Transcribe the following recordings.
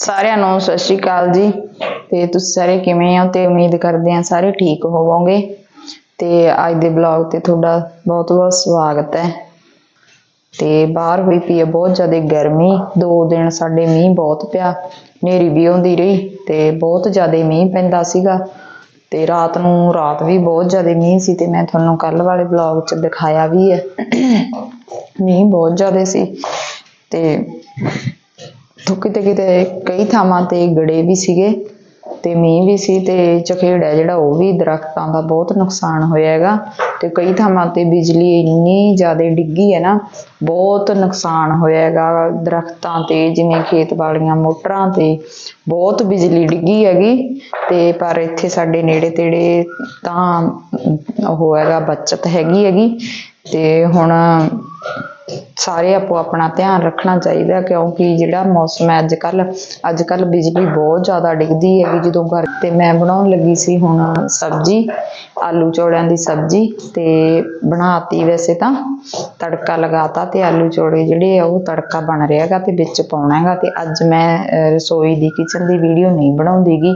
ਸਾਰਿਆਂ ਨੂੰ ਸਤਿ ਸ਼੍ਰੀ ਅਕਾਲ ਜੀ। ਤੇ ਤੁਸੀਂ ਸਾਰੇ ਕਿਵੇਂ ਹੋ? ਤੇ ਉਮੀਦ ਕਰਦੇ ਹਾਂ ਸਾਰੇ ਠੀਕ ਹੋਵੋਗੇ। ਤੇ ਅੱਜ ਦੇ ਬਲੌਗ ਤੇ ਤੁਹਾਡਾ ਬਹੁਤ ਬਹੁਤ ਸਵਾਗਤ ਹੈ। ਤੇ ਬਾਹਰ ਹੋਈ ਪਈ ਹੈ ਬਹੁਤ ਜ਼ਿਆਦਾ ਗਰਮੀ। ਦੋ ਦਿਨ ਸਾਡੇ ਮੀਂਹ ਬਹੁਤ ਪਿਆ। ਹਨੇਰੀ ਵੀ ਆਉਂਦੀ ਰਹੀ ਤੇ ਬਹੁਤ ਜ਼ਿਆਦਾ ਮੀਂਹ ਪੈਂਦਾ ਸੀਗਾ। ਤੇ ਰਾਤ ਨੂੰ ਰਾਤ ਵੀ ਬਹੁਤ ਜ਼ਿਆਦਾ ਮੀਂਹ ਸੀ ਤੇ ਮੈਂ ਤੁਹਾਨੂੰ ਕੱਲ ਵਾਲੇ ਬਲੌਗ 'ਚ ਦਿਖਾਇਆ ਵੀ ਹੈ। ਮੀਂਹ ਬਹੁਤ ਜ਼ਿਆਦਾ ਸੀ। ਤੇ ਤੋਂ ਕਿਤੇ ਕਿਤੇ ਕਈ ਥਾਵਾਂ ਤੇ ਗੜੇ ਵੀ ਸੀਗੇ ਤੇ ਮੀਂਹ ਵੀ ਸੀ ਤੇ ਝਖੇੜ ਹੈ ਜਿਹੜਾ ਉਹ ਵੀ ਦਰਖਤਾਂ ਦਾ ਬਹੁਤ ਨੁਕਸਾਨ ਹੋਇਆ ਹੈਗਾ ਤੇ ਕਈ ਥਾਵਾਂ ਤੇ ਬਿਜਲੀ ਇੰਨੀ ਜ਼ਿਆਦਾ ਡਿੱਗੀ ਹੈ ਨਾ, ਬਹੁਤ ਨੁਕਸਾਨ ਹੋਇਆ ਹੈਗਾ ਦਰਖਤਾਂ ਤੇ, ਜਿਵੇਂ ਖੇਤ ਵਾਲੀਆਂ ਮੋਟਰਾਂ ਤੇ ਬਹੁਤ ਬਿਜਲੀ ਡਿੱਗੀ ਹੈਗੀ ਤੇ ਪਰ ਇੱਥੇ ਸਾਡੇ ਨੇੜੇ ਤੇੜੇ ਤਾਂ ਉਹ ਹੈਗਾ ਬਚਤ ਹੈਗੀ ਹੈਗੀ ਤੇ ਹੁਣ ਸਾਰੇ ਆਪੋ ਆਪਣਾ ਧਿਆਨ ਰੱਖਣਾ ਚਾਹੀਦਾ ਕਿਉਂਕਿ ਜਿਹੜਾ ਮੌਸਮ ਹੈ ਅੱਜ ਕੱਲ ਅੱਜ ਕੱਲ ਬਿਜਲੀ ਬਹੁਤ ਜ਼ਿਆਦਾ ਡਿੱਗਦੀ ਹੈਗੀ ਜਦੋਂ ਘਰ ਤੇ ਮੈਂ ਬਣਾਉਣ ਲੱਗੀ ਸੀ ਹੁਣ ਸਬਜ਼ੀ, ਆਲੂ ਚੌਲਿਆਂ ਦੀ ਸਬਜ਼ੀ ਤੇ ਬਣਾਤੀ ਵੈਸੇ ਤਾਂ, ਤੜਕਾ ਲਗਾਤਾ ਤੇ ਆਲੂ ਚੌਲੇ ਜਿਹੜੇ ਆ ਉਹ ਤੜਕਾ ਬਣ ਰਿਹਾ ਹੈਗਾ ਤੇ ਵਿੱਚ ਪਾਉਣਾ ਹੈਗਾ ਤੇ ਅੱਜ ਮੈਂ ਰਸੋਈ ਦੀ ਕਿਚਨ ਦੀ ਵੀਡੀਓ ਨਹੀਂ ਬਣਾਉਂਦੀਗੀ।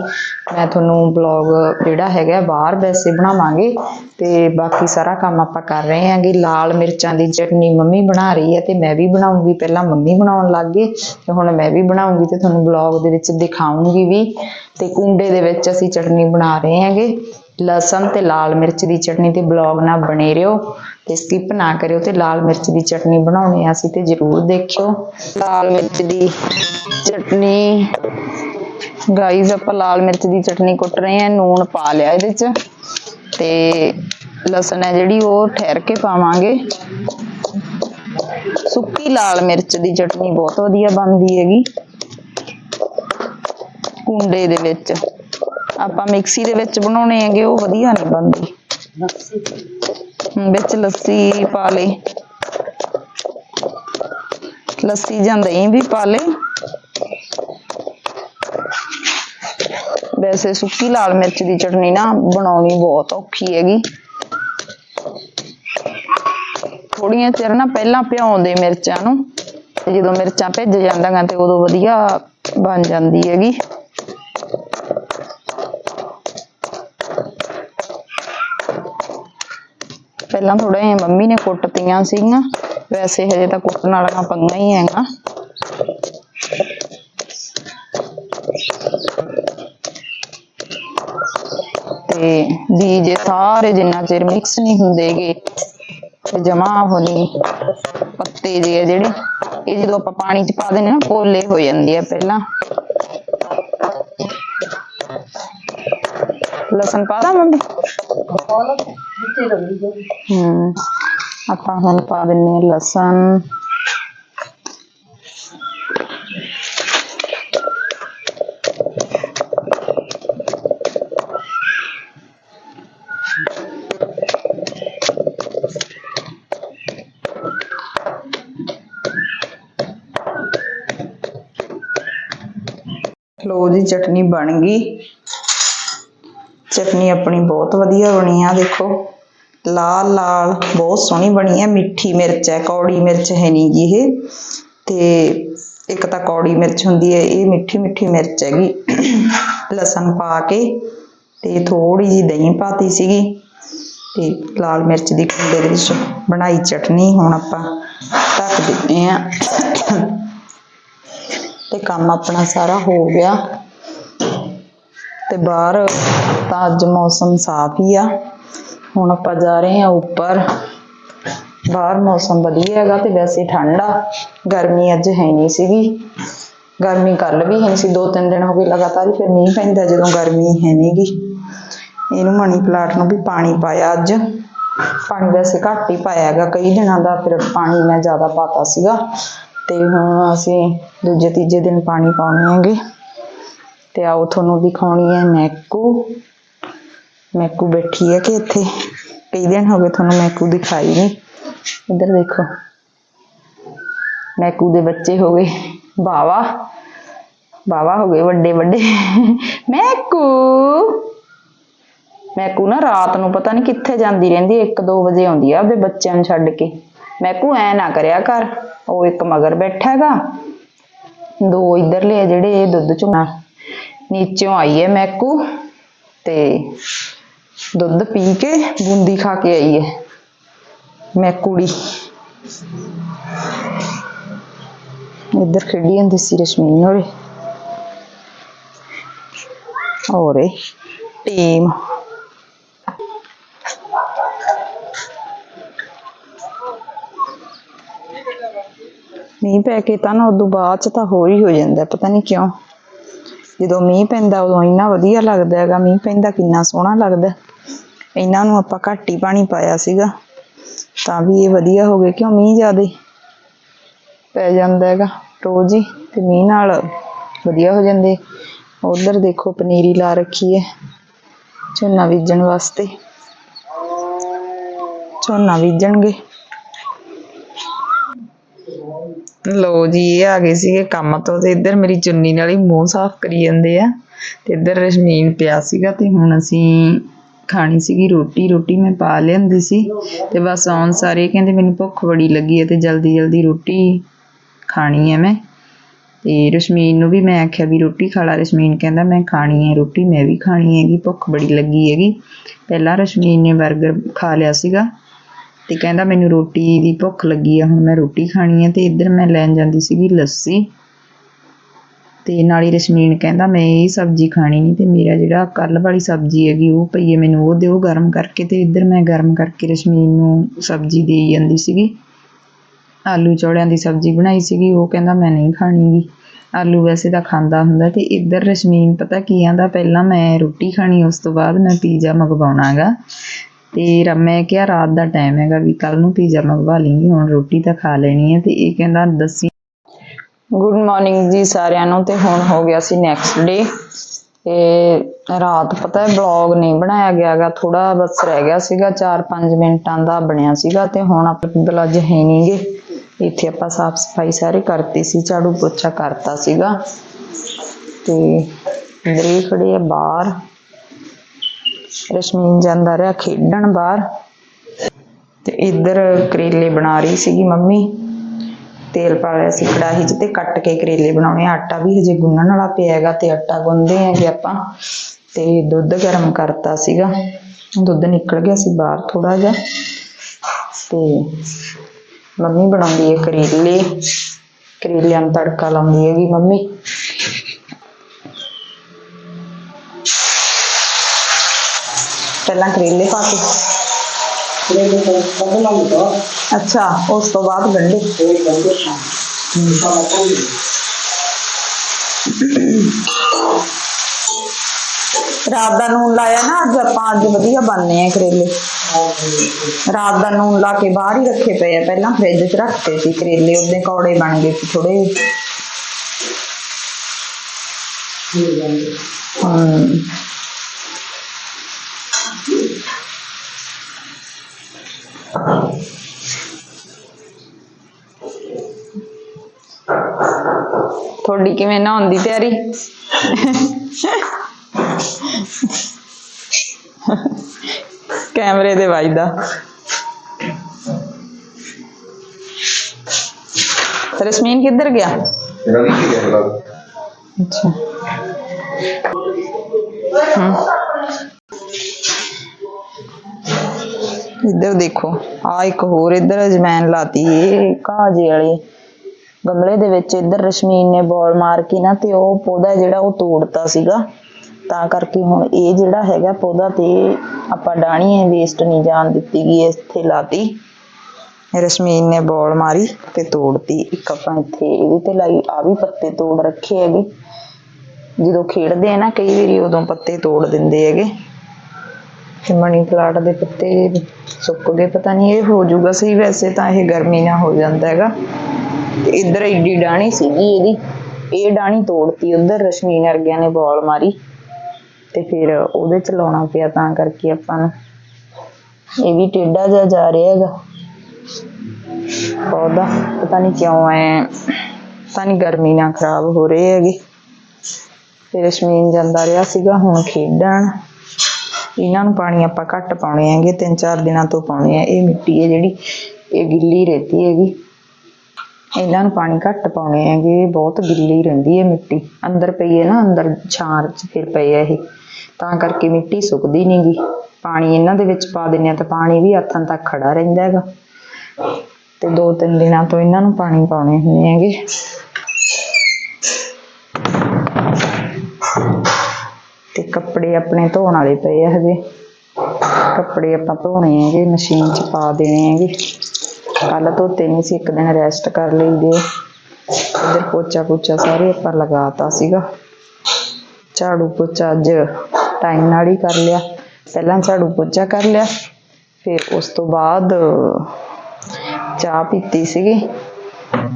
ਮੈਂ ਤੁਹਾਨੂੰ ਬਲੌਗ ਜਿਹੜਾ ਹੈਗਾ ਬਾਹਰ ਵੈਸੇ ਬਣਾਵਾਂਗੇ ਤੇ ਬਾਕੀ ਸਾਰਾ ਕੰਮ ਆਪਾਂ ਕਰ ਰਹੇ ਹਾਂਗੇ, ਲਾਲ ਮਿਰਚਾਂ ਦੀ ਚਟਨੀ ਮੰਮੀ ਬਣਾ ਰਹੀ ਹੈ ਤੇ ਮੈਂ ਵੀ ਬਣਾਉਂਗੀ। ਪਹਿਲਾਂ ਮੰਮੀ ਬਣਾਉਣ ਲੱਗ ਗਏ ਤੇ ਹੁਣ ਮੈਂ ਵੀ ਬਣਾਉਂਗੀ ਤੇ ਤੁਹਾਨੂੰ ਬਲੌਗ ਦੇ ਵਿੱਚ ਦਿਖਾਉਂਗੀ ਵੀ। ਤੇ ਕੁੰਡੇ ਦੇ ਵਿੱਚ ਅਸੀਂ ਚਟਨੀ ਬਣਾ ਰਹੇ ਹਾਂਗੇ। ਲਸਣ ਤੇ ਲਾਲ ਮਿਰਚ ਦੀ ਚਟਨੀ ਤੇ ਬਲੌਗ ਨਾਲ ਬਣੇ ਰਹੋ ਤੇ ਸਕਿਪ ਨਾ ਕਰਿਓ ਤੇ ਲਾਲ ਮਿਰਚ ਦੀ ਚਟਨੀ ਬਣਾਉਣੀ ਆ ਅਸੀਂ ਤੇ ਜਰੂਰ ਦੇਖਿਓ। ਲਾਲ ਮਿਰਚ ਦੀ ਚਟਨੀ। ਗਾਈਜ਼ ਆਪਾਂ ਲਾਲ ਮਿਰਚ ਦੀ ਚਟਨੀ ਕੁੱਟ ਰਹੇ ਹਾਂ ਨੂਣ ਪਾ ਲਿਆ ਇਹਦੇ ਚ। ਤੇ ਲਸਣ ਹੈ ਜਿਹੜੀ, ਉਹ ਠਹਿਰ ਕੇ ਪਾਵਾਂਗੇ। ਸੁੱਕੀ ਲਾਲ ਮਿਰਚ ਦੀ ਚਟਨੀ ਬਹੁਤ ਵਧੀਆ ਬਣਦੀ ਹੈਗੀ। ਕੁੰਡੇ ਦੇ ਵਿੱਚ। ਆਪਾਂ ਮਿਕਸੀ ਦੇ ਵਿੱਚ ਬਣਾਉਣੇ ਹੈਗੇ, ਉਹ ਵਧੀਆ ਨਹੀਂ ਬਣਦੀ। ਵਿੱਚ ਲੱਸੀ ਪਾ ਲਈ। ਲੱਸੀ ਜਾਂ ਦਹੀਂ ਵੀ ਪਾ ਲਈ। ਵੈਸੇ ਸੁੱਕੀ ਲਾਲ ਮਿਰਚ ਦੀ ਚਟਨੀ ਨਾ ਬਣਾਉਣੀ ਬਹੁਤ ਔਖੀ ਹੈਗੀ। ਥੋੜੀਆਂ ਚਿਰ ਨਾ ਪਹਿਲਾਂ ਭਿਉਂਦੇ ਮਿਰਚਾਂ ਨੂੰ, ਤੇ ਜਦੋਂ ਮਿਰਚਾਂ ਭਿੱਜ ਜਾਂਦੀਆਂ ਤੇ ਉਦੋਂ ਵਧੀਆ ਬਣ ਜਾਂਦੀ ਹੈਗੀ। ਪਹਿਲਾਂ ਥੋੜਾ ਜਿਹਾ ਮੰਮੀ ਨੇ ਕੁੱਟਤੀਆਂ ਸੀਗੀਆਂ, ਵੈਸੇ ਹਜੇ ਤਾਂ ਕੁੱਟਣ ਵਾਲਾ ਪੰਗਾ ਹੀ ਹੈਗਾ ਤੇ ਵੀ ਜੇ ਸਾਰੇ ਜਿੰਨਾ ਚਿਰ ਮਿਕਸ ਨਹੀਂ ਹੁੰਦੇਗੇ ਤੇ ਜਮਾ ਉਹ ਪੱਤੇ ਜੇ ਆ ਜਿਹੜੇ, ਇਹ ਜਦੋਂ ਆਪਾਂ ਪਾਣੀ ਚ ਪਾ ਦਿੰਦੇ ਨਾ ਪੋਲੇ ਹੋ ਜਾਂਦੇ ਆ ਪਹਿਲਾਂ। ਲਸਣ ਪਾ ਦਾਂ ਮੰਮੀ? ਹਮ ਆਪਾਂ ਹੁਣ ਪਾ ਦਿੰਨੇ ਆ ਲਸਣ। ਲੋ ਜੀ, ਚਟਨੀ ਬਣ ਗਈ। ਚਟਨੀ ਆਪਣੀ ਬਹੁਤ ਵਧੀਆ ਬਣੀ ਆ, ਦੇਖੋ। ਲਾਲ ਲਾਲ, ਬਹੁਤ ਸੋਹਣੀ ਬਣੀ ਹੈ ਮਿੱਠੀ ਮਿਰਚ ਹੈ, ਕੌੜੀ ਮਿਰਚ ਹੈ ਨਹੀਂ ਜੀ ਇਹ। ਤੇ ਇੱਕ ਤਾਂ ਕੌੜੀ ਮਿਰਚ ਹੁੰਦੀ ਹੈ, ਇਹ ਮਿੱਠੀ ਮਿੱਠੀ ਮਿਰਚ ਹੈਗੀ। ਲਸਣ ਪਾ ਕੇ ਤੇ ਥੋੜੀ ਜੀ ਦਹੀਂ ਪਾਤੀ ਸੀਗੀ। ਤੇ ਲਾਲ ਮਿਰਚ ਦੀ ਕੁੰਡੇ ਦੇ ਵਿੱਚ ਬਣਾਈ ਚਟਨੀ। ਹੁਣ ਆਪਾਂ ਢੱਕ ਦਿੰਦੇ ਆ ਤੇ ਕੰਮ ਆਪਣਾ ਸਾਰਾ ਹੋ ਗਿਆ। ਤੇ ਬਾਹਰ ਤਾਂ ਅੱਜ ਮੌਸਮ ਸਾਫ਼ ਹੀ ਆ। ਹੁਣ ਆਪਾਂ ਜਾ ਰਹੇ ਹਾਂ ਉੱਪਰ। ਬਾਹਰ ਮੌਸਮ ਵਧੀਆ ਹੈਗਾ ਤੇ ਵੈਸੇ ਠੰਡਾ। ਗਰਮੀ ਅੱਜ ਹੈ ਨਹੀਂ ਸੀਗੀ। ਗਰਮੀ ਕੱਲ ਵੀ ਹੈ ਨਹੀਂ ਸੀ ਦੋ ਤਿੰਨ ਦਿਨ ਹੋ ਗਏ ਲਗਾਤਾਰ ਹੀ ਫਿਰ ਮੀਂਹ ਪੈਂਦਾ ਜਦੋਂ ਗਰਮੀ ਹੈ ਨਹੀਂਗੀ ਇਹਨੂੰ ਮਣੀ ਪਲਾਟ ਨੂੰ ਵੀ ਪਾਣੀ ਪਾਇਆ ਅੱਜ। ਪਾਣੀ ਵੈਸੇ ਘੱਟ ਹੀ ਪਾਇਆ ਹੈਗਾ, ਕਈ ਦਿਨਾਂ ਦਾ ਫਿਰ ਪਾਣੀ ਮੈਂ ਜ਼ਿਆਦਾ ਪਾਤਾ ਸੀਗਾ। ਤੇ ਹੁਣ ਅਸੀਂ ਦੂਜੇ ਤੀਜੇ ਦਿਨ ਪਾਣੀ ਪਾਉਣੇ ਹੈਗੇ। ਤੇ ਆਓ ਤੁਹਾਨੂੰ ਦਿਖਾਉਣੀ ਹੈ ਮੈਕੂ। ਮੈਕੂ ਬੈਠੀ ਹੈ ਕਿ ਇੱਥੇ? ਕਈ ਦਿਨ ਹੋ ਗਏ ਤੁਹਾਨੂੰ ਮੈਕੂ ਦਿਖਾਈ ਨਹੀਂ। ਇੱਧਰ ਦੇਖੋ। ਮੈਕੂ ਦੇ ਬੱਚੇ ਹੋ ਗਏ। ਬਾਵਾ। ਬਾਵਾ ਹੋ ਗਏ, ਵੱਡੇ ਵੱਡੇ। ਮੈਕੂ! ਮੈਕੂ ਨਾ ਰਾਤ ਨੂੰ ਪਤਾ ਨਹੀਂ ਕਿੱਥੇ ਜਾਂਦੀ ਰਹਿੰਦੀ 1-2 ਵਜੇ ਆਉਂਦੀ ਆ ਆਪਦੇ ਬੱਚਿਆਂ ਨੂੰ ਛੱਡ ਕੇ। ਮੈਕੂ ਐ ਨਾ ਕਰਿਆ ਕਰ। ਉਹ ਇੱਕ ਮਗਰ ਬੈਠਾ ਹੈਗਾ। ਦੋ ਇਧਰਲੇ ਆ ਜਿਹੜੇ ਇਹ ਦੁੱਧ ਚੋਂ। ਨੀਚੋਂ ਆਈ ਹੈ ਮੈਕੂ ਤੇ ਦੁੱਧ ਪੀ ਕੇ ਬੂੰਦੀ ਖਾ ਕੇ ਆਈ ਹੈ ਮੈਕੂੜੀ ਇੱਧਰ ਖੇਡੀ ਜਾਂਦੀ ਸੀ ਰਸ਼ਮੀਨ ਹੋਰੇ। ਹੋਰੇ, ਟੀਮ। ਮੀਂਹ ਪੈ ਕੇ ਤਾਂ ਨਾ ਉਦੋਂ ਬਾਅਦ ਚ ਤਾਂ ਹੋਰ ਹੀ ਹੋ ਜਾਂਦਾ, ਪਤਾ ਨਹੀਂ ਕਿਉਂ। ਜਦੋਂ ਮੀਂਹ ਪੈਂਦਾ ਉਦੋਂ ਇੰਨਾ ਵਧੀਆ ਲੱਗਦਾ ਹੈਗਾ, ਮੀਂਹ ਪੈਂਦਾ ਕਿੰਨਾ ਸੋਹਣਾ ਲੱਗਦਾ। ਇਹਨਾਂ ਨੂੰ ਆਪਾਂ ਘੱਟ ਹੀ ਪਾਣੀ ਪਾਇਆ ਸੀਗਾ, ਤਾਂ ਵੀ ਇਹ ਵਧੀਆ ਹੋ ਗਏ, ਕਿਉਂ ਮੀਂਹ ਜ਼ਿਆਦੇ ਪੈ ਜਾਂਦਾ ਹੈਗਾ। ਰੋਜ਼ ਹੀ ਤੇ ਮੀਂਹ ਨਾਲ ਵਧੀਆ ਹੋ ਜਾਂਦੇ। ਉਧਰ ਦੇਖੋ ਪਨੀਰੀ ਲਾ ਰੱਖੀ ਹੈ, ਝੋਨਾ ਬੀਜਣ ਵਾਸਤੇ। ਝੋਨਾ ਬੀਜਣਗੇ। ਲੋ ਜੀ, ਇਹ ਆ ਗਏ ਸੀਗੇ ਕੰਮ ਤੋਂ ਤੇ ਇੱਧਰ ਮੇਰੀ ਚੁੰਨੀ ਨਾਲ ਹੀ ਮੂੰਹ ਸਾਫ਼ ਕਰੀ ਜਾਂਦੇ ਆ। ਤੇ ਇੱਧਰ ਰਸ਼ਮੀਨ ਪਿਆ ਸੀਗਾ ਤੇ ਹੁਣ ਅਸੀਂ ਖਾਣੀ ਸੀਗੀ ਰੋਟੀ ਰੋਟੀ ਮੈਂ ਪਾ ਲਿਆਂਦੀ ਸੀ। ਤੇ ਬਸ ਆਉਣ ਸਾਰੇ ਕਹਿੰਦੇ ਮੈਨੂੰ ਭੁੱਖ ਬੜੀ ਲੱਗੀ ਹੈ ਤੇ ਜਲਦੀ ਜਲਦੀ ਰੋਟੀ ਖਾਣੀ ਹੈ ਮੈਂ। ਤੇ ਰਸ਼ਮੀਨ ਨੂੰ ਵੀ ਮੈਂ ਆਖਿਆ ਵੀ ਰੋਟੀ ਖਾ ਲਾ। ਰਸ਼ਮੀਨ ਕਹਿੰਦਾ ਮੈਂ ਖਾਣੀ ਹੈ ਰੋਟੀ, ਮੈਂ ਵੀ ਖਾਣੀ ਹੈਗੀ, ਭੁੱਖ ਬੜੀ ਲੱਗੀ ਹੈਗੀ। ਪਹਿਲਾਂ ਰਸ਼ਮੀਨ ਨੇ 버ਗਰ ਖਾ ਲਿਆ ਸੀਗਾ। ਤੇ ਕਹਿੰਦਾ ਮੈਨੂੰ ਰੋਟੀ ਦੀ ਭੁੱਖ ਲੱਗੀ ਆ, ਹੁਣ ਮੈਂ ਰੋਟੀ ਖਾਣੀ ਹੈ ਤੇ ਇੱਧਰ ਮੈਂ ਲੈਣ ਜਾਂਦੀ ਸੀਗੀ ਲੱਸੀ। ਤੇ ਨਾਲੇ ਰਸ਼ਮੀਨ ਕਹਿੰਦਾ, ਮੈਂ ਇਹ ਸਬਜ਼ੀ ਖਾਣੀ ਨਹੀਂ ਤੇ ਮੇਰਾ ਜਿਹੜਾ ਕੱਲ ਵਾਲੀ ਸਬਜ਼ੀ ਹੈਗੀ, ਉਹ ਪਈ ਹੈ ਮੈਨੂੰ ਉਹ ਦਿਓ ਗਰਮ ਕਰਕੇ ਤੇ ਇੱਧਰ ਮੈਂ ਗਰਮ ਕਰਕੇ ਰਸ਼ਮੀਨ ਨੂੰ ਸਬਜ਼ੀ ਦੇਈ ਜਾਂਦੀ ਸੀਗੀ। ਆਲੂ ਚੌੜਿਆਂ ਦੀ ਸਬਜ਼ੀ ਬਣਾਈ ਸੀਗੀ, ਉਹ ਕਹਿੰਦਾ, ਮੈਂ ਨਹੀਂ ਖਾਣੀ ਗੀ ਆਲੂ ਵੈਸੇ ਤਾਂ ਖਾਂਦਾ ਹੁੰਦਾ ਤੇ ਇੱਧਰ ਰਸ਼ਮੀਨ ਪਤਾ ਕੀ ਆਂਦਾ, ਪਹਿਲਾਂ ਮੈਂ ਰੋਟੀ ਖਾਣੀ, ਉਸ ਤੋਂ ਬਾਅਦ ਮੈਂ ਪੀਜ਼ਾ ਮੰਗਵਾਉਣਾਗਾ। ਤੇ ਰ- ਮੈਂ ਕਿਹਾ ਰਾਤ ਦਾ ਟਾਈਮ ਹੈਗਾ ਵੀ ਕੱਲ ਨੂੰ ਪੀਜ਼ਾ ਮੰਗਵਾ ਲੇਂਗੀ, ਹੁਣ ਰੋਟੀ ਤਾਂ ਖਾ ਲੈਣੀ ਹੈ ਤੇ ਇਹ ਕਹਿੰਦਾ ਦੱਸੀ ਗੁੱਡ ਮਾਰਨਿੰਗ ਜੀ ਸਾਰਿਆਂ ਨੂੰ ਤੇ ਹੁਣ ਹੋ ਗਿਆ ਸੀ ਨੈਕਸਟ ਡੇ ਤੇ ਰਾਤ ਪਤਾ ਹੈ ਬਲੌਗ ਨਹੀਂ ਬਣਾਇਆ ਗਿਆਗਾ ਥੋੜਾ ਬਸ ਰਹਿ ਗਿਆ ਸੀਗਾ 4-5 ਮਿੰਟਾਂ ਦਾ ਬਣਿਆ ਸੀਗਾ ਤੇ ਹੁਣ ਆਪਾਂ ਕੋਲ ਅੱਜ ਹੈ ਨਹੀਂਗੇ ਇੱਥੇ ਆਪਾਂ ਸਾਫ਼ ਸਫ਼ਾਈ ਸਾਰੇ ਕਰਤੀ ਸੀ, ਝਾੜੂ ਪੋਚਾ ਕਰਤਾ ਸੀਗਾ ਤੇ ਅੰਦਰ ਖੜੇ ਆ ਬਾਹਰ। ਰਸ਼ਮੀਨ ਜਾਂਦਾ ਰਿਹਾ ਖੇਡਣ ਬਾਹਰ। ਤੇ ਇੱਧਰ ਕਰੇਲੇ ਬਣਾ ਰਹੀ ਸੀਗੀ ਮੰਮੀ। ਤੇਲ ਪਾ ਲਿਆ ਸੀ ਕੜਾਹੀ 'ਚ ਤੇ ਕੱਟ ਕੇ ਕਰੇਲੇ ਬਣਾਉਣੇ ਆਟਾ ਵੀ ਹਜੇ ਗੁੰਨਣ ਵਾਲਾ ਪਿਆ ਹੈਗਾ ਤੇ ਆਟਾ ਗੁੰਨਦੇ ਹੈਗੇ ਆਪਾਂ। ਤੇ ਦੁੱਧ ਗਰਮ ਕਰਤਾ ਸੀਗਾ। ਦੁੱਧ ਨਿਕਲ ਗਿਆ ਸੀ ਬਾਹਰ ਥੋੜਾ ਜਿਹਾ। ਤੇ ਮੰਮੀ ਬਣਾਉਂਦੀ ਹੈ ਕਰੇਲੇ। ਕਰੇਲਿਆਂ ਨੂੰ ਤੜਕਾ ਲਾਉਂਦੀ ਹੈਗੀ ਮੰਮੀ। ਪਹਿਲਾਂ ਕਰੇਲੇ ਪਾ ਕੇ। ਅੱਛਾ ਉਸ ਤੋਂ ਬਾਅਦ ਗੰਢੇ। ਰਾਤ ਦਾ ਨੂਨ ਲਾਇਆ ਨਾ ਅੱਜ ਆਪਾਂ ਅੱਜ ਵਧੀਆ ਬਣਨੇ ਆ ਕਰੇਲੇ। ਰਾਤ ਦਾ ਨੂਨ ਲਾ ਕੇ ਬਾਹਰ ਹੀ ਰੱਖੇ ਪਏ ਆ ਪਹਿਲਾਂ ਫ੍ਰਿਜ 'ਚ ਰੱਖਤੇ ਸੀ ਕਰੇਲੇ ਉਹਦੇ ਕੌੜੇ ਬਣ ਗਏ ਸੀ ਥੋੜੇ ਹਮ ਤੁਹਾਡੀ ਕਿਵੇਂ ਨਹਾਉਣ ਦੀ ਤਿਆਰੀ? ਕੈਮਰੇ ਦੇ ਵੱਜਦਾ। ਰਸਮੀਨ ਕਿੱਧਰ ਗਿਆ? ਰਵੀ ਕੀ ਕਹਿ ਅੱਛਾ। ਹਮ। ਇੱਧਰ ਦੇਖੋ ਆ ਇੱਕ ਹੋਰ ਇੱਧਰ ਅਜਮੈਨ ਲਾਤੀ ਇਹ ਕਾਜੇ ਵਾਲੀ। ਗਮਲੇ ਦੇ ਵਿੱਚ ਇੱਧਰ ਰਸ਼ਮੀਨ ਨੇ ਬੋਲ ਮਾਰ ਕੇ ਨਾ ਤੇ ਉਹ ਪੌਦਾ ਜਿਹੜਾ ਉਹ ਤੋੜਤਾ ਸੀਗਾ। ਤਾਂ ਕਰਕੇ ਹੁਣ ਇਹ ਜਿਹੜਾ ਹੈਗਾ ਪੌਦਾ ਤੇ ਆਪਾਂ ਡਾਣੀ ਹੈ ਵੇਸਟ ਨਹੀਂ ਜਾਣ ਦਿੱਤੀ ਗਈ ਇੱਥੇ ਲਾਤੀ। ਰਸ਼ਮੀਨ ਨੇ ਬੋਲ ਮਾਰੀ ਤੇ ਤੋੜਤੀ। ਇੱਕ ਆਪਾਂ ਇੱਥੇ ਇਹਦੇ ਤੇ ਲਾਈ ਆ ਵੀ ਪੱਤੇ ਤੋੜ ਰੱਖੇ ਹੈਗੇ। ਜਦੋਂ ਖੇਡਦੇ ਆ ਨਾ ਕਈ ਵਾਰੀ ਉਦੋਂ ਪੱਤੇ ਤੋੜ ਦਿੰਦੇ ਹੈਗੇ। ਤੇ ਮਣੀ ਪਲਾਟ ਦੇ ਪੱਤੇ ਸੁੱਕ ਗਏ, ਪਤਾ ਨਹੀਂ ਇਹ ਹੋ ਜਾਊਗਾ। ਸਹੀ ਵੈਸੇ ਤਾਂ ਇਹ ਗਰਮੀ ਨਾਲ ਹੋ ਜਾਂਦਾ ਹੈਗਾ। ਇੱਧਰ ਏਡੀ ਡਾਣੀ ਸੀਗੀ ਇਹਦੀ। ਇਹ ਡਾਣੀ ਤੋੜਤੀ ਉੱਧਰ ਰਸ਼ਮੀਨ ਵਰਗਿਆਂ ਨੇ ਬੋਲ ਮਾਰੀ ਤੇ ਫਿਰ ਉਹਦੇ ਚ ਲਾਉਣਾ ਪਿਆ ਤਾਂ ਕਰਕੇ ਆਪਾਂ ਨੂੰ। ਇਹ ਵੀ ਟੇਢਾ ਜਿਹਾ ਜਾ ਰਿਹਾ ਹੈਗਾ। ਪੌਦਾ, ਪਤਾ ਨਹੀਂ ਕਿਉਂ ਐ, ਪਤਾ ਨਹੀਂ ਗਰਮੀ ਨਾਲ ਖਰਾਬ ਹੋ ਰਹੇ ਹੈਗੇ। ਫਿਰ ਰਸ਼ਮੀਨ ਜਾਂਦਾ ਰਿਹਾ ਸੀਗਾ ਹੁਣ ਖੇਡਣ। ਇਹਨਾਂ ਨੂੰ ਪਾਣੀ ਆਪਾਂ ਘੱਟ ਪਾਉਣੇ ਹੈਗੇ, ਤਿੰਨ ਚਾਰ ਦਿਨਾਂ ਤੋਂ ਪਾਉਣੇ ਆ। ਇਹ ਮਿੱਟੀ ਹੈ ਜਿਹੜੀ, ਇਹ ਗਿੱਲੀ ਰਹਤੀ ਹੈਗੀ। ਇਹਨਾਂ ਨੂੰ ਪਾਣੀ ਘੱਟ ਪਾਉਣੇ ਹੈਗੇ ਬਹੁਤ ਗਿੱਲੀ ਰਹਿੰਦੀ ਹੈ ਮਿੱਟੀ। ਅੰਦਰ ਪਈ ਹੈ ਨਾ, ਅੰਦਰ ਛਾਂ ਚ ਫਿਰ ਪਈ ਹੈ ਇਹ। ਤਾਂ ਕਰਕੇ ਮਿੱਟੀ ਸੁੱਕਦੀ ਨਹੀਂਗੀ ਪਾਣੀ ਇਹਨਾਂ ਦੇ ਵਿੱਚ ਪਾ ਦਿੰਦੇ ਆ ਤਾਂ ਪਾਣੀ ਵੀ ਹੱਥਾਂ ਤੱਕ ਖੜਾ ਰਹਿੰਦਾ ਹੈਗਾ। ਤੇ ਦੋ ਤਿੰਨ ਦਿਨਾਂ ਤੋਂ ਇਹਨਾਂ ਨੂੰ ਪਾਣੀ ਪਾਉਣੇ ਹੁੰਦੇ ਹੈਗੇ। ਤੇ ਕੱਪੜੇ ਆਪਣੇ ਧੋਣ ਵਾਲੇ ਪਏ ਆ ਹਜੇ। ਕੱਪੜੇ ਆਪਾਂ ਧੋਣੇ ਹੈਗੇ, ਮਸ਼ੀਨ 'ਚ ਪਾ ਦੇਣੇ ਹੈਗੇ। ਕੱਲ ਧੋਤੇ ਨਹੀਂ ਸੀ, ਇੱਕ ਦਿਨ ਰੈਸਟ ਕਰ ਲਈਦੇ ਇਧਰ ਪੋਚਾ ਪੋਚਾ ਸਾਰੇ ਆਪਾਂ ਲਗਾਤਾ ਸੀਗਾ। ਝਾੜੂ ਪੋਚਾ ਅੱਜ ਟਾਈਮ ਨਾਲ ਹੀ ਕਰ ਲਿਆ। ਪਹਿਲਾਂ ਝਾੜੂ ਪੋਚਾ ਕਰ ਲਿਆ, ਫਿਰ ਉਸ ਤੋਂ ਬਾਅਦ ਚਾਹ ਪੀਤੀ ਸੀਗੀ।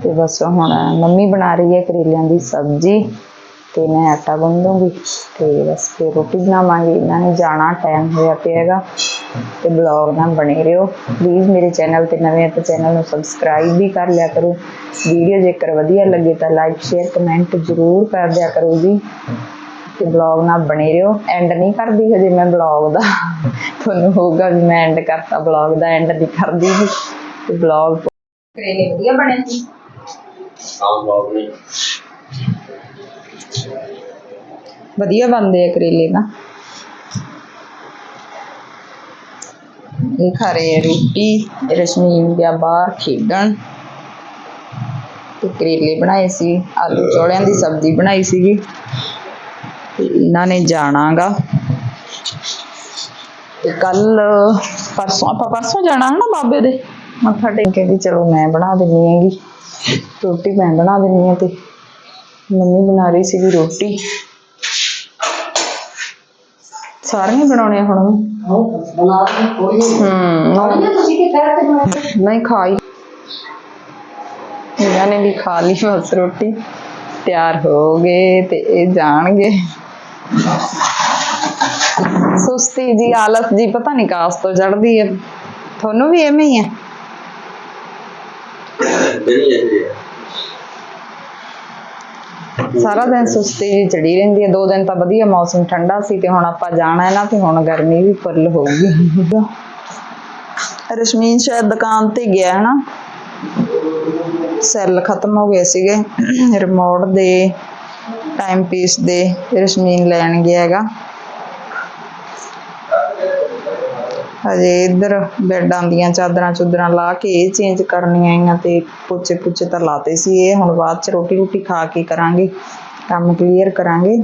ਤੇ ਬਸ ਹੁਣ ਮੰਮੀ ਬਣਾ ਰਹੀ ਹੈ ਕਰੇਲਿਆਂ ਦੀ ਸਬਜ਼ੀ ਤੇ ਮੈਂ ਆਟਾ ਗੁੰਨ ਦੂੰਗੀ ਤੇ ਬਸ ਫਿਰ ਰੋਟੀ ਬਣਾਵਾਂਗੇ। ਇਹਨਾਂ ਨੇ ਜਾਣਾ ਟਾਈਮ ਹੋਇਆ ਪਿਆ ਹੈਗਾ। ਤੇ ਬਲੌਗ ਨਾਲ ਬਣੇ ਰਹੋ। ਪਲੀਜ਼ ਮੇਰੇ ਚੈਨਲ ਤੇ ਨਵੇਂ ਆ ਤਾਂ ਚੈਨਲ ਨੂੰ ਸਬਸਕ੍ਰਾਈਬ ਵੀ ਕਰ ਲਿਆ ਕਰੋ। ਵੀਡੀਓ ਜੇਕਰ ਵਧੀਆ ਲੱਗੇ ਤਾਂ ਲਾਈਕ ਸ਼ੇਅਰ ਕਮੈਂਟ ਜ਼ਰੂਰ ਕਰ ਦਿਆ ਕਰੋ ਜੀ। ਤੇ ਬਲੌਗ ਨਾਲ ਬਣੇ ਰਹੋ। ਐਂਡ ਨਹੀਂ ਕਰਦੀ ਹਜੇ ਮੈਂ ਬਲੌਗ ਦਾ। ਤੁਹਾਨੂੰ ਹੋਊਗਾ ਵੀ ਮੈਂ ਐਂਡ ਕਰਤਾ ਬਲੌਗ ਦਾ ਐਂਡ ਨਹੀਂ ਕਰਦੀ ਤੇ ਬਲੌਗ ਕਰੇਲੇ ਵਧੀਆ ਬਣੇ ਸੀ ਵਧੀਆ ਬਣਦੇ ਆ ਕਰੇਲੇ ਨਾ ਇਹ ਰੋਟੀ, ਰਸ਼ਮੀਨ ਗਿਆ ਬਾਹਰ ਖੇਡਣ। ਤੇ ਕਰੇਲੇ ਬਣਾਏ ਸੀ, ਆਲੂ ਚੌਲਿਆਂ ਦੀ ਸਬਜ਼ੀ ਬਣਾਈ ਸੀਗੀ। ਤੇ ਇਹਨਾਂ ਨੇ ਜਾਣਾਗਾ। ਤੇ ਕੱਲ ਪਰਸੋਂ, ਆਪਾਂ ਪਰਸੋਂ ਜਾਣਾ ਹੈ ਨਾ ਬਾਬੇ ਦੇ? ਮੱਥਾ ਟੇਕ ਕੇ ਵੀ ਚਲੋ ਮੈਂ ਬਣਾ ਦਿੰਨੀ ਹੈਗੀ। ਰੋਟੀ ਮੈਂ ਬਣਾ ਦਿੰਨੀ ਆ ਤੇ ਮੰਮੀ ਬਣਾ ਰਹੀ ਸੀਗੀ ਰੋਟੀ। ਸਾਰੀਆਂ ਬਣਾਉਣੀਆਂ ਹੁਣ। ਬਣਾ ਕੇ ਕੋਈ ਹੂੰ। ਤੁਸੀਂ ਕੀ ਕਰਦੇ ਨਹੀਂ ਖਾਈ। ਇਹਨਾਂ ਨੇ ਵੀ ਖਾ ਲਈ ਬਸ ਰੋਟੀ। ਤਿਆਰ ਹੋ ਗਏ ਤੇ ਇਹ ਜਾਣਗੇ। ਸੁਸਤੀ ਜੀ ਆਲਸ ਜੀ ਪਤਾ ਨਹੀਂ ਕਾਸ ਤੋਂ ਚੜਦੀ ਹੈ। ਤੁਹਾਨੂੰ ਵੀ ਐਵੇਂ ਹੀ ਹੈ? ਨਹੀਂ ਹੈ। ਸਾਰਾ ਦਿਨ ਸੁਸਤੀ ਜੀ ਚੜੀ ਰਹਿੰਦੀ ਹੈ। ਦੋ ਦਿਨ ਤਾਂ ਵਧੀਆ ਮੌਸਮ ਠੰਡਾ ਸੀ ਤੇ ਹੁਣ ਆਪਾਂ ਜਾਣਾ ਹੈ ਨਾ ਤੇ ਹੁਣ ਗਰਮੀ ਵੀ ਫੁੱਲ ਹੋਊਗੀ ਰਸ਼ਮੀਨ ਸ਼ਾਇਦ ਦੁਕਾਨ ਤੇ ਗਿਆ ਹੈ ਨਾ। ਸੈੱਲ ਖਤਮ ਹੋ ਗਏ ਸੀਗੇ। ਰਿਮੋਟ ਦੇ, ਟਾਈਮ ਪੀਸ ਦੇ ਰਸ਼ਮੀਨ ਲੈਣ ਗਿਆ ਹੈਗਾ। ਹਜੇ ਇੱਧਰ ਬੈੱਡਾਂ ਦੀਆਂ ਚਾਦਰਾਂ ਚੁਦਰਾਂ ਲਾ ਕੇ ਇਹ ਚੇਂਜ ਕਰਨੀਆਂ ਆਈਆਂ ਤੇ ਪੋਚੇ ਪੁੱਛੇ ਤਾਂ ਲਾਤੇ ਸੀ ਇਹ। ਹੁਣ ਬਾਅਦ ਚ ਰੋਟੀ ਰੋਟੀ ਖਾ ਕੇ ਕਰਾਂਗੇ। ਕੰਮ ਕਲੀਅਰ ਕਰਾਂਗੇ।